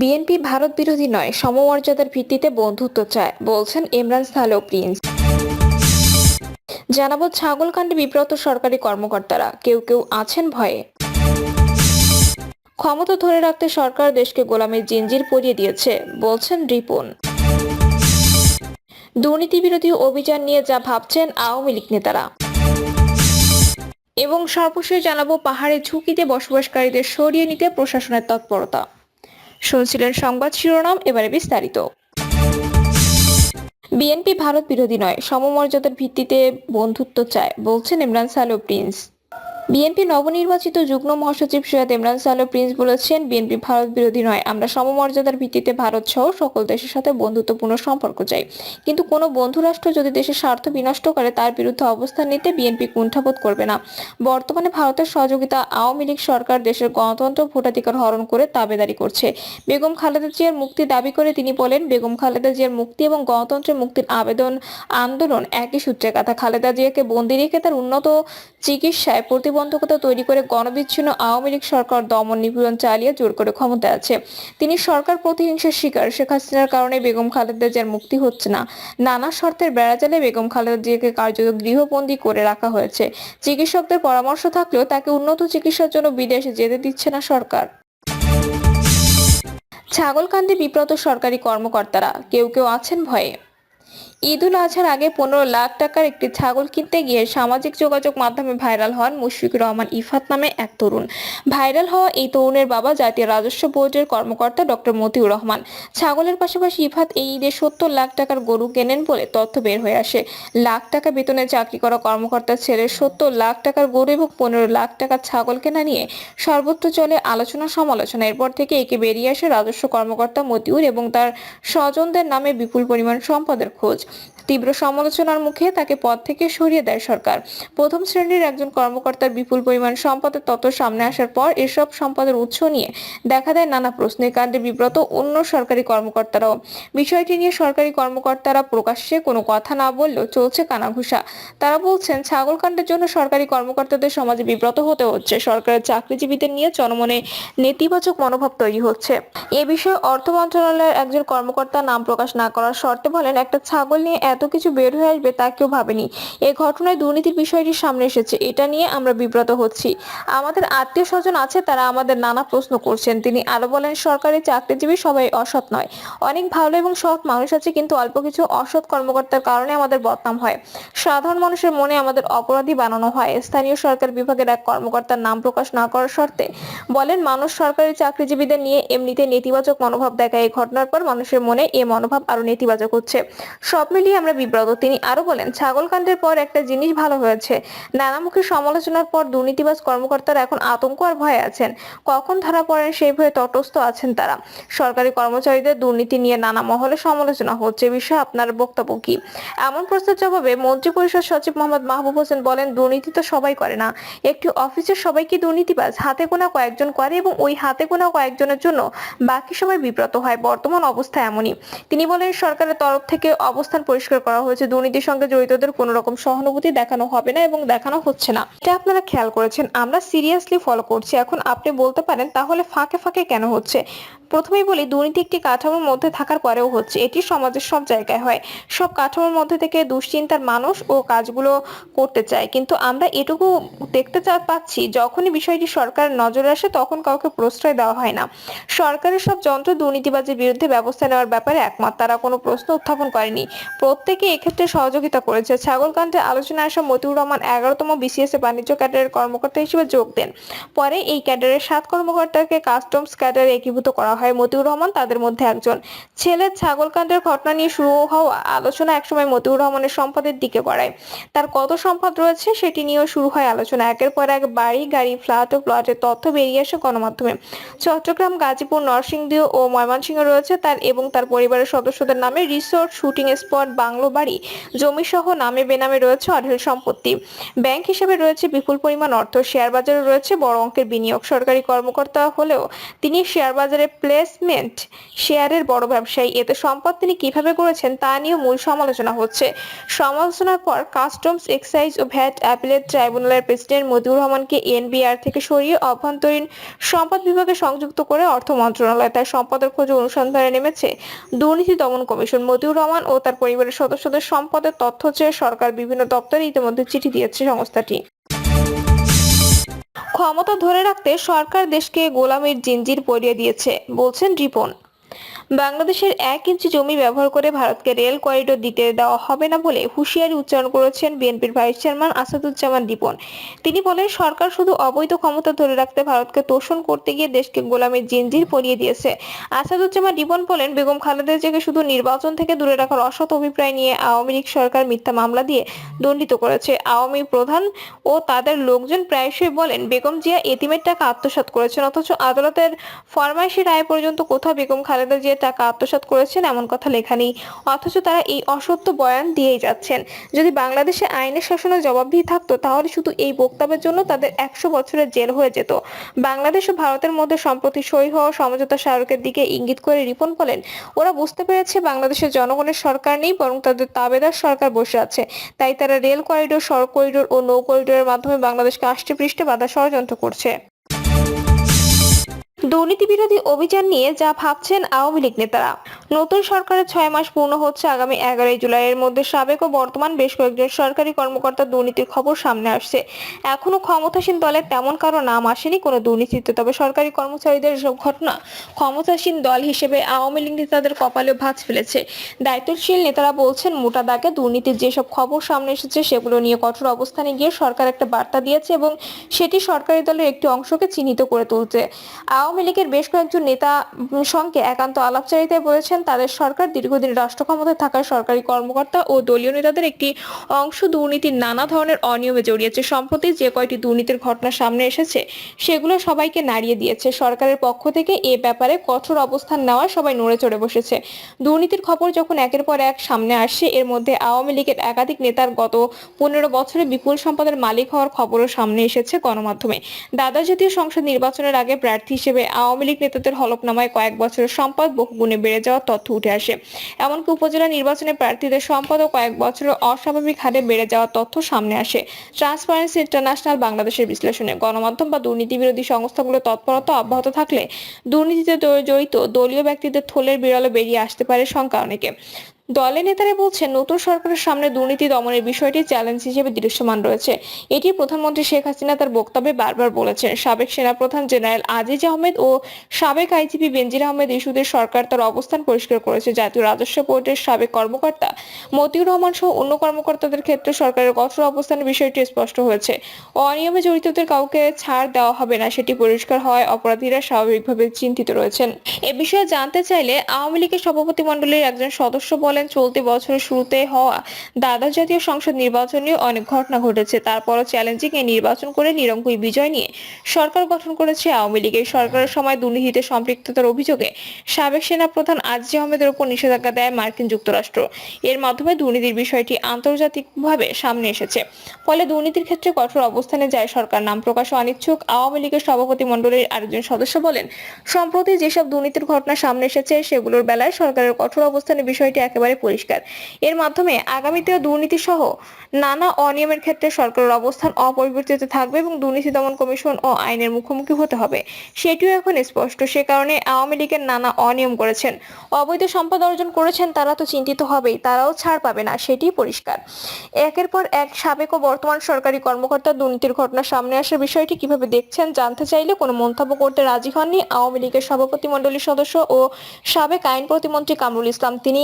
BNP Bharat বিরোধী নয়, সমমর্যাদার ভিত্তিতে বন্ধুত্ব চায়, বলছেন ইমরান সালো প্রিন্স। জানাব ছাগলকাণ্ডে বিব্রত সরকারি কর্মকর্তারা, কেউ কেউ আছেন ভয়ে। ক্ষমতা ধরে রাখতে সরকার দেশকে গোলামের জিঞ্জির পরিয়ে দিয়েছে, বলছেন রিপন। দুর্নীতি বিরোধী অভিযান নিয়ে যা ভাবছেন আওয়ামী লীগ নেতারা। এবং সর্বশেষ জানাব পাহাড়ে ঝুঁকিতে বসবাসকারীদের সরিয়ে নিতে প্রশাসনের তৎপরতা। শুনছিলেন সংবাদ শিরোনাম, এবারে বিস্তারিত। বিএনপি ভারত বিরোধী নয়, সমমর্যাদার ভিত্তিতে বন্ধুত্ব চায়, বলছেন ইমরান সালো প্রিন্স। বিএনপি নবনির্বাচিত যুগ্ম মহাসচিব সৈয়দ ইমরান সালো প্রিন্স বলেছেন, বিএনপি ভারত বিরোধী নয়, আমরা সমমর্যাদার ভিত্তিতে ভারত সহ সকল দেশের সাথে বন্ধুত্বপূর্ণ সম্পর্ক চাই। কিন্তু কোনো বন্ধুরাষ্ট্র যদি দেশের স্বার্থ বিনষ্ট করে, তার বিরুদ্ধে অবস্থান নিতে বিএনপি কুণ্ঠাবোধ করবে না। বর্তমানে ভারতের সহযোগিতা আওয়ামী লীগ সরকার দেশের গণতন্ত্র ভোটাধিকার হরণ করে তাবেদারি করছে। বেগম খালেদা জিয়ার মুক্তি দাবি করে তিনি বলেন, বেগম খালেদা জিয়ার মুক্তি এবং গণতন্ত্রের মুক্তির আবেদন, আন্দোলন একই সূত্রে কথা। খালেদা জিয়াকে বন্দি রেখে তার উন্নত চিকিৎসায় প্রতিবন্ধকতা তৈরি করে গণবিচ্ছিন্ন আওয়ামী লীগ সরকার দমন নিপীড়ন চালিয়ে জোর করে ক্ষমতায় আছে। তিনি সরকার প্রতিহিংসার শিকার। শেখ হাসিনার কারণে বেগম খালেদা জিয়ার মুক্তি হচ্ছে না। নানা শর্তের বেড়াজালে বেগম খালেদা জিয়াকে কার্যত গৃহবন্দী করে রাখা হয়েছে। চিকিৎসকদের পরামর্শ থাকলেও তাকে উন্নত চিকিৎসার জন্য বিদেশে যেতে দিচ্ছে না সরকার। ছাগলকান্দি বিব্রত সরকারি কর্মকর্তারা, কেউ কেউ আছেন ভয়ে। ঈদ উল আজহার আগে পনেরো লাখ টাকার একটি ছাগল কিনতে গিয়ে সামাজিক যোগাযোগ মাধ্যমে ভাইরাল হন মুশফিকুর রহমান ইফাত নামে এক তরুণ। ভাইরাল হওয়া এই তরুণের বাবা জাতীয় রাজস্ব বোর্ডের কর্মকর্তা ডক্টর মতিউর রহমান। ছাগলের পাশাপাশি ইফাত এই ঈদে সত্তর লাখ টাকার গরু কেনেন বলে তথ্য বের হয়ে আসে। লাখ টাকা বেতনে চাকরি করা কর্মকর্তার ছেলে সত্তর লাখ টাকার গরু এবং পনেরো লাখ টাকার ছাগল কেনা নিয়ে সর্বত্র চলে আলোচনা সমালোচনা। এরপর থেকে একে বেরিয়ে আসে রাজস্ব কর্মকর্তা মতিউর এবং তার স্বজনদের নামে বিপুল পরিমাণ সম্পদের খোঁজ। তীব্র সমালোচনার মুখে তাকে পদ থেকে সরিয়ে দেয় সরকার। প্রথম শ্রেণির একজন কর্মকর্তার বিপুল পরিমাণ সম্পদের তথ্য সামনে আসার পর এসব সম্পদের উৎস নিয়ে দেখা দেয় নানা প্রশ্নের কাণ্ডে বিব্রত অন্য সরকারি কর্মকর্তারাও। বিষয়টি নিয়ে সরকারি কর্মকর্তারা প্রকাশ্যে কোনো কথা না বললেও চলছে কানাঘুষা। তারা বলছেন ছাগল কাণ্ডের জন্য সরকারি কর্মকর্তাদের সমাজে বিব্রত হতে হচ্ছে। সরকারের চাকরিজীবীদের নিয়ে জনমনে নেতিবাচক মনোভাব তৈরি হচ্ছে। এ বিষয়ে অর্থ মন্ত্রণালয়ের একজন কর্মকর্তা নাম প্রকাশ না করার শর্তে বলেন, একটা ছাগল নিয়ে এত কিছু বের হয়ে আসবে তা কেউ ভাবেনি। এ ঘটনায় দুর্নীতির বিষয়টি সামনে এসেছে। এটা নিয়ে আমরা বিব্রত হচ্ছি। আমাদের আত্মীয় স্বজন আছে, তারা আমাদের নানা প্রশ্ন করছেন। তিনি আরও বলেন, সরকারি চাকরিজীবী সবাই অসৎ নয়। অনেক ভালো এবং সৎ মানুষ আছে, কিন্তু অল্প কিছু অসৎ কর্মকর্তার কারণে আমাদের বদনাম হয়। সাধারণ মানুষের মনে আমাদের অপরাধী বানানো হয়। স্থানীয় সরকার বিভাগের এক কর্মকর্তার নাম প্রকাশ না করার শর্তে বলেন, মানুষ সরকারি চাকরিজীবীদের নিয়ে এমনিতে নেতিবাচক মনোভাব দেখায়। এই ঘটনার পর মানুষের মনে এ মনোভাব আরও নেতিবাচক হচ্ছে। সব মিলিয়ে আমরা বিব্রত। তিনি আরও বলেন, ছাগলকাণ্ডের পর একটা জিনিস ভালো হয়েছে। নানামুখী সমালোচনার পর দুর্নীতিবাজ কর্মকর্তারা এখন আতঙ্ক আর ভয়ে আছেন। কখন ধরা পড়েন সেই ভয়ে তটস্থ আছেন তারা। সরকারি কর্মচারীদের দুর্নীতি নিয়ে নানা মহলে সমালোচনা হচ্ছে। বিষয়ে আপনার বক্তব্য কি? এমন প্রশ্নের জবাবে মন্ত্রী পরিষদ সচিব মোহাম্মদ মাহবুব হোসেন বলেন, দুর্নীতি তো সবাই করে না। একটি অফিসের সবাই কি দুর্নীতিবাজ? হাতে গোনা কয়েকজন করে এবং ওই হাতে গোনা কয়েকজনের জন্য বাকি সবাই বিব্রত হয়। বর্তমান অবস্থা এমনই। তিনি বলেন, সরকারের তরফ থেকে অবস্থান পরিষ্কার করা হয়েছে, দুর্নীতির সঙ্গে জড়িতদের কোনো রকম সহানুভূতি দেখানো হবে না এবং দেখানো হচ্ছে না। এটা আপনারা খেয়াল করেছেন, আমরা সিরিয়াসলি ফলো করছি। এখন আপনি বলতে পারেন, তাহলে ফাঁকে ফাঁকে কেন হচ্ছে? প্রথমেই বলি, দুর্নীতি একটি কাঠামোর মধ্যে থাকার পরেও হচ্ছে, এটি সমাজের সব জায়গায় হয়। সব কাঠামোর মধ্যে থেকে দুশ্চিন্তার মানুষ ও কাজগুলো করতে চায়। কিন্তু আমরা এটুকু দেখতে পাচ্ছি, যখনই বিষয়টি সরকারের নজরে আসে, তখন কাউকে প্রশ্রয় দেওয়া হয় না। সরকারের সব যন্ত্র দুর্নীতিবাজের বিরুদ্ধে ব্যবস্থা নেওয়ার ব্যাপারে একমত। তারা কোনো প্রশ্ন উত্থাপন করেনি। প্রত্যেকে এক্ষেত্রে সহযোগিতা করেছে। ছাগলকাণ্ডে আলোচনায় আসা মতিউর রহমান এগারোতম বিসিএস এ বাণিজ্য ক্যাডারের কর্মকর্তা হিসেবে যোগ দেন। পরে এই ক্যাডারের সাত কর্মকর্তাকে কাস্টমস ক্যাডারে একীভূত করা হয়। মতিউর রহমান তাদের মধ্যে একজন। ছেলের ছাগলকাণ্ডের ঘটনা নিয়ে শুরু হওয়া আলোচনা একসময় মতিউর রহমানের সম্পদের দিকে গড়ায়। তার কত সম্পদ রয়েছে সেটি নিয়েও শুরু হয় আলোচনা। একের পর এক বাড়ি, গাড়ি, ফ্ল্যাট ও প্লটের তথ্য বেরিয়ে আসে গণমাধ্যমে। চট্টগ্রাম, গাজীপুর, নরসিংদী ও ময়মনসিংহে রয়েছে তার এবং তার পরিবারের সদস্যদের নামে রিসোর্ট, শুটিং স্পট, বাংলা বাংলো বাড়ি। জমি সহ নামে বেনামে রয়েছে অঢেল সম্পত্তি। ব্যাংক হিসেবে রয়েছে বিপুল পরিমাণ অর্থ। শেয়ার বাজারে রয়েছে বড় অঙ্কের বিনিয়োগ। সরকারি কর্মকর্তা হলেও তিনি শেয়ার বাজারে প্লেসমেন্ট শেয়ারের বড় ব্যবসায়ী। এতে সম্পদ তিনি কীভাবে করেছেন তা নিয়েও মূল সমালোচনা হচ্ছে। সমালোচনার পর কাস্টমস, এক্সাইজ ও ভ্যাট অ্যাপিলেট ট্রাইব্যুনালের প্রেসিডেন্ট মতিউর রহমানকে এনবিআর থেকে সরিয়ে অভ্যন্তরীণ সম্পদ বিভাগে সংযুক্ত করে অর্থ মন্ত্রণালয় তার সম্পদের খোঁজে অনুসন্ধানে নেমেছে দুর্নীতি দমন কমিশন। মতিউর রহমান ও তার পরিবারের সদস্যদের সম্পদের তথ্য চেয়ে সরকার বিভিন্ন দপ্তরে ইতিমধ্যে চিঠি দিয়েছে সংস্থাটি। ক্ষমতা ধরে রাখতে সরকার দেশকে গোলামের জিঞ্জির পরিয়ে দিয়েছে, বলছেন রিপন। বাংলাদেশের এক ইঞ্চি জমি ব্যবহার করে ভারতকে রেল করিডোর দিতে দেওয়া হবে না বলে হুঁশিয়ারি উচ্চারণ করেছেন বিএনপির ভাইস চেয়ারম্যান আসাদুজ্জামান রিপন তিনি বলেন, সরকার শুধু অবৈধ ক্ষমতা ধরে রাখতে ভারতকে তোষণ করতে গিয়ে দেশকে গোলামির জিঞ্জির পরিয়ে দিয়েছে। আসাদুজ্জামান রিপন বলেন, বেগম খালেদা জিয়াকে শুধু নির্বাচন থেকে দূরে রাখার অসৎ অভিপ্রায় নিয়ে আওয়ামী লীগ সরকার মিথ্যা মামলা দিয়ে দণ্ডিত করেছে। আওয়ামী প্রধান ও তাদের লোকজন প্রায়শই বলেন, বেগম জিয়া এতিমের টাকা আত্মসাৎ করেছেন, অথচ আদালতের ফরমাইশি রায় পর্যন্ত কোথাও বেগম খালেদা জিয়া টাকা আত্মসাৎ করেছেন, এমন কথা লেখা নেই। অথচ তারা এই অসত্য বয়ান দিয়েই যাচ্ছেন। যদি বাংলাদেশে আইনের শাসনের জবাবদিহি থাকতো, তাহলে শুধু এই বক্তব্যের জন্য তাদের একশো বছরের জেল হয়ে যেত। বাংলাদেশ ও ভারতের মধ্যে সম্প্রতি সই হওয়া সমঝোতা স্মারকের দিকে ইঙ্গিত করে রিপন বলেন, ওরা বুঝতে পেরেছে বাংলাদেশের জনগণের সরকার নেই, বরং তাদের তাবেদার সরকার বসে আছে। তাই তারা রেল করিডোর, সড়ক করিডোর ও নৌ করিডোরের মাধ্যমে বাংলাদেশকে আষ্টে পৃষ্ঠে বাধা ষড়যন্ত্র করছে। দুর্নীতি বিরোধী অভিযান নিয়ে যা ভাবছেন আওয়ামী লীগ নেতারা। নতুন সরকারের ছয় মাস পূর্ণ হচ্ছে আগামী এগারোই জুলাইয়ের মধ্যে সাবেক ও বর্তমান বেশ কয়েকজন সরকারি কর্মকর্তা দুর্নীতির খবর সামনে আসছে। এখনও ক্ষমতাসীন দলের তেমন কারও নাম আসেনি কোনো দুর্নীতিতে, তবে সরকারি কর্মচারীদের এসব ঘটনা ক্ষমতাসীন দল হিসেবে আওয়ামী লীগ নেতাদের কপালে ভাঁজ ফেলেছে। দায়িত্বশীল নেতারা বলছেন, মোটা দাগে দুর্নীতির যেসব খবর সামনে এসেছে, সেগুলো নিয়ে কঠোর অবস্থানে গিয়ে সরকার একটা বার্তা দিয়েছে এবং সেটি সরকারি দলের একটি অংশকে চিহ্নিত করে তুলছে। আওয়ামী লীগের বেশ কয়েকজন নেতা সঙ্গে একান্ত আলাপচারিতায় বলেছেন, তাদের সরকার দীর্ঘদিন রাষ্ট্র ক্ষমতায় থাকা সরকারি কর্মকর্তা ও দলীয় নেতাদের একটি অংশ দুর্নীতির নানা ধরনের অনিয়মে জড়িয়েছে। সম্প্রতি যে কয়টি দুর্নীতির ঘটনা সামনে এসেছে, সেগুলো সবাইকে নাড়িয়ে দিয়েছে। সরকারের পক্ষ থেকে এ ব্যাপারে কঠোর অবস্থান নেওয়া সবাই নড়ে চড়ে বসেছে। দুর্নীতির খবর যখন একের পর এক সামনে আসছে, এর মধ্যে আওয়ামী লীগের একাধিক নেতার গত পনেরো বছরে বিপুল সম্পদের মালিক হওয়ার খবরও সামনে এসেছে গণমাধ্যমে। দাদা জাতীয় সংসদ নির্বাচনের আগে প্রার্থী হিসেবে আওয়ামী লীগ নেতাদের হলফনামায় কয়েক বছরের সম্পদ বহুগুণে বেড়ে যাওয়ার তথ্য উঠে আসে। এমনকি উপজেলা নির্বাচনে প্রার্থীদের সম্পদ ও কয়েক বছরের অস্বাভাবিক হারে বেড়ে যাওয়ার তথ্য সামনে আসে। ট্রান্সপারেন্সি ইন্টারন্যাশনাল বাংলাদেশের বিশ্লেষণে গণমাধ্যম বা দুর্নীতি বিরোধী সংস্থাগুলো তৎপরতা অব্যাহত থাকলে দুর্নীতিতে জড়িত দলীয় ব্যক্তিদের থলের বিরলে বেরিয়ে আসতে পারে শঙ্কা অনেকে। দলের নেতারা বলছেন, নতুন সরকারের সামনে দুর্নীতি দমনের বিষয়টি চ্যালেঞ্জ হিসেবে দৃশ্যমান রয়েছে। এটি প্রধানমন্ত্রী শেখ হাসিনা তার বক্তব্যে বারবার বলেছেন। সাবেক সেনাপ্রধান জেনারেল আজিজ আহমেদ ও সাবেক আইজিপি বেনজির আহমেদ ইস্যুদের সরকার তার অবস্থান পরিষ্কার করেছে। জাতীয় রাজস্ব বোর্ডের সাবেক কর্মকর্তা মতিউর রহমান সহ অন্য কর্মকর্তাদের ক্ষেত্রে সরকারের কঠোর অবস্থানের বিষয়টি স্পষ্ট হয়েছে। অনিয়মে জড়িতদের কাউকে ছাড় দেওয়া হবে না, সেটি পরিষ্কার হয় অপরাধীরা স্বাভাবিকভাবে চিন্তিত রয়েছেন। এ বিষয়ে জানতে চাইলে আওয়ামী লীগের সভাপতি মণ্ডলীর একজন সদস্য বলেন, চলতি বছরের শুরুতে হওয়া দ্বাদশ জাতীয় সংসদ নির্বাচন অনেক ঘটনা ঘটেছে। তারপরও চ্যালেঞ্জিং এই নির্বাচন করে নিরঙ্কুশ বিজয় নিয়ে সরকার গঠন করেছে আওয়ামী লীগ। এই সরকারের সময় দুর্নীতিতে সম্পৃক্ততার অভিযোগে সাবেক সেনাপ্রধান আজিজ আহমেদের উপর নিষেধাজ্ঞা দেয় মার্কিন যুক্তরাষ্ট্র। এর মাধ্যমে দুর্নীতির বিষয়টি আন্তর্জাতিকভাবে সামনে এসেছে। ফলে দুর্নীতির ক্ষেত্রে কঠোর অবস্থানে যায় সরকার। নাম প্রকাশ অনিচ্ছুক আওয়ামী লীগের সভাপতি মণ্ডলীর আরেকজন সদস্য বলেন, সম্প্রতি যেসব দুর্নীতির ঘটনা সামনে এসেছে, সেগুলোর বেলায় সরকারের কঠোর অবস্থানের বিষয়টি একেবারে পরিষ্কার। এর মাধ্যমে আগামীতেও দুর্নীতি সহ নানা অনিয়মের ক্ষেত্রে সরকারের অবস্থান অপরিবর্তিত থাকবে এবং দুর্নীতি দমন কমিশন ও আইনের মুখোমুখি হতে হবে। সেটিও এখন স্পষ্ট। সে কারণে আওয়ামী লীগের নানা অনিয়ম করেছেন। অবৈধ সম্পদ অর্জন করেছেন তারা তো চিন্তিত হবেই, তারাও ছাড় পাবে না সেটি পরিষ্কার। একের পর এক সাবেক ও বর্তমান সরকারি কর্মকর্তা দুর্নীতির ঘটনা সামনে আসার বিষয়টি কীভাবে দেখছেন জানতে চাইলে কোনো মন্তব্য করতে রাজি হননি আওয়ামী লীগের সভাপতি মণ্ডলীর সদস্য ও সাবেক আইন প্রতিমন্ত্রী কামরুল ইসলাম। তিনি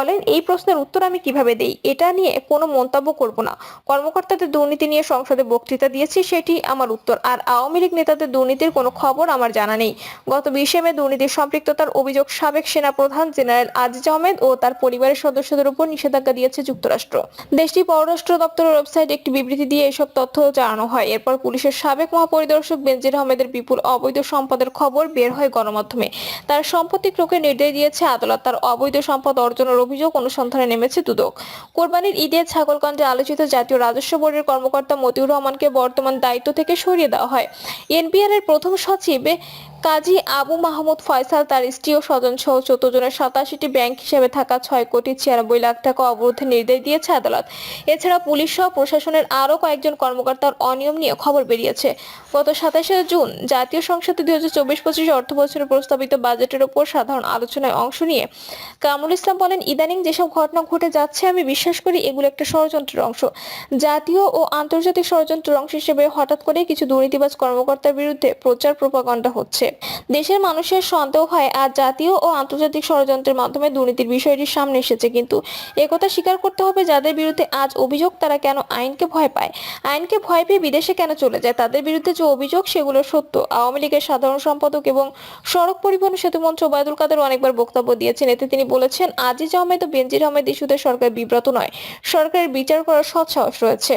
বলেন, এই প্রশ্নের উত্তর আমি কীভাবে দেই? এটা নিয়ে কোনো মন্তব্য করব না। কর্মকর্তাদের দুর্নীতি নিয়ে সংসদে বক্তৃতা দিয়েছি, সেটি আমার উত্তর। আর আওয়ামী লীগ নেতাদের দুর্নীতির কোনো খবর আমার জানা নেই। গত বিশে মে দুর্নীতির সম্পৃক্ততার অভিযোগ সাবেক সেনা প্রধান জেনারেল আজিজ আহমেদ ও তার পরিবারের সদস্যদের উপর নিষেধাজ্ঞা দিয়েছে যুক্তরাষ্ট্র। দেশটি পররাষ্ট্র দপ্তরের ওয়েবসাইটে একটি বিবৃতি দিয়ে এসব তথ্য জানানো হয়। এরপর পুলিশের সাবেক মহাপরিদর্শক বেনজির আহমেদের বিপুল অবৈধ সম্পদের খবর বের হয় গণমাধ্যমে। তার সম্পত্তি ক্রোকের নির্দেশ দিয়েছে আদালত। তার অবৈধ সম্পদ অর্জনের অভিযোগ অনুসন্ধানে নেমেছে দুদক। কোরবানির ঈদে ছাগলগঞ্জে আলোচিত জাতীয় রাজস্ব বোর্ডের কর্মকর্তা মতিউর রহমানকে বর্তমান দায়িত্ব থেকে সরিয়ে দেওয়া হয়। এনপিআর এর প্রথম সচিব কাজী আবু মাহমুদ ফয়সাল তার স্ত্রী ও স্বজন সহ চোদ্দ জনের সাতাশিটি ব্যাংক হিসেবে থাকা ছয় কোটি ছিয়ানব্বই লাখ টাকা অবরোধের নির্দেশ দিয়েছে আদালত। এছাড়া পুলিশ সহ প্রশাসনের আরও কয়েকজন কর্মকর্তার অনিয়ম নিয়ে খবর বেরিয়েছে। গত সাতাশে জুন জাতীয় সংসদে দুই হাজার চব্বিশ পঁচিশ অর্থ বছরের প্রস্তাবিত বাজেটের ওপর সাধারণ আলোচনায় অংশ নিয়ে কামরুল ইসলাম বলেন, ইদানিং যেসব ঘটনা ঘটে যাচ্ছে, আমি বিশ্বাস করি এগুলো একটা ষড়যন্ত্রের অংশ। জাতীয় ও আন্তর্জাতিক ষড়যন্ত্রের অংশ হিসেবে হঠাৎ করে কিছু দুর্নীতিবাজ কর্মকর্তার বিরুদ্ধে প্রচার প্রপাগণ্ডা হচ্ছে। দেশের মানুষের সন্দেহ হয় আজ জাতীয় ও আন্তর্জাতিক ষড়যন্ত্রের মাধ্যমে দুর্নীতির বিষয়টি সামনে এসেছে কিন্তু একথা স্বীকার করতে হবে যাদের বিরুদ্ধে আজ অভিযোগ, তারা কেন আইনকে ভয় পায়? আইনকে ভয় পেয়ে বিদেশে কেন চলে যায়? তাদের বিরুদ্ধে যে অভিযোগ, সেগুলো সত্য। আওয়ামী লীগের সাধারণ সম্পাদক এবং সড়ক পরিবহন সেতু সেতুমন্ত্রী ওবায়দুল কাদের অনেকবার বক্তব্য দিয়েছেন। এতে তিনি বলেছেন, আজিজ আহমেদ ও বেনজির আহমেদ ইস্যুতে সরকার বিব্রত নয়। সরকারের বিচার করার সৎ সাহস রয়েছে।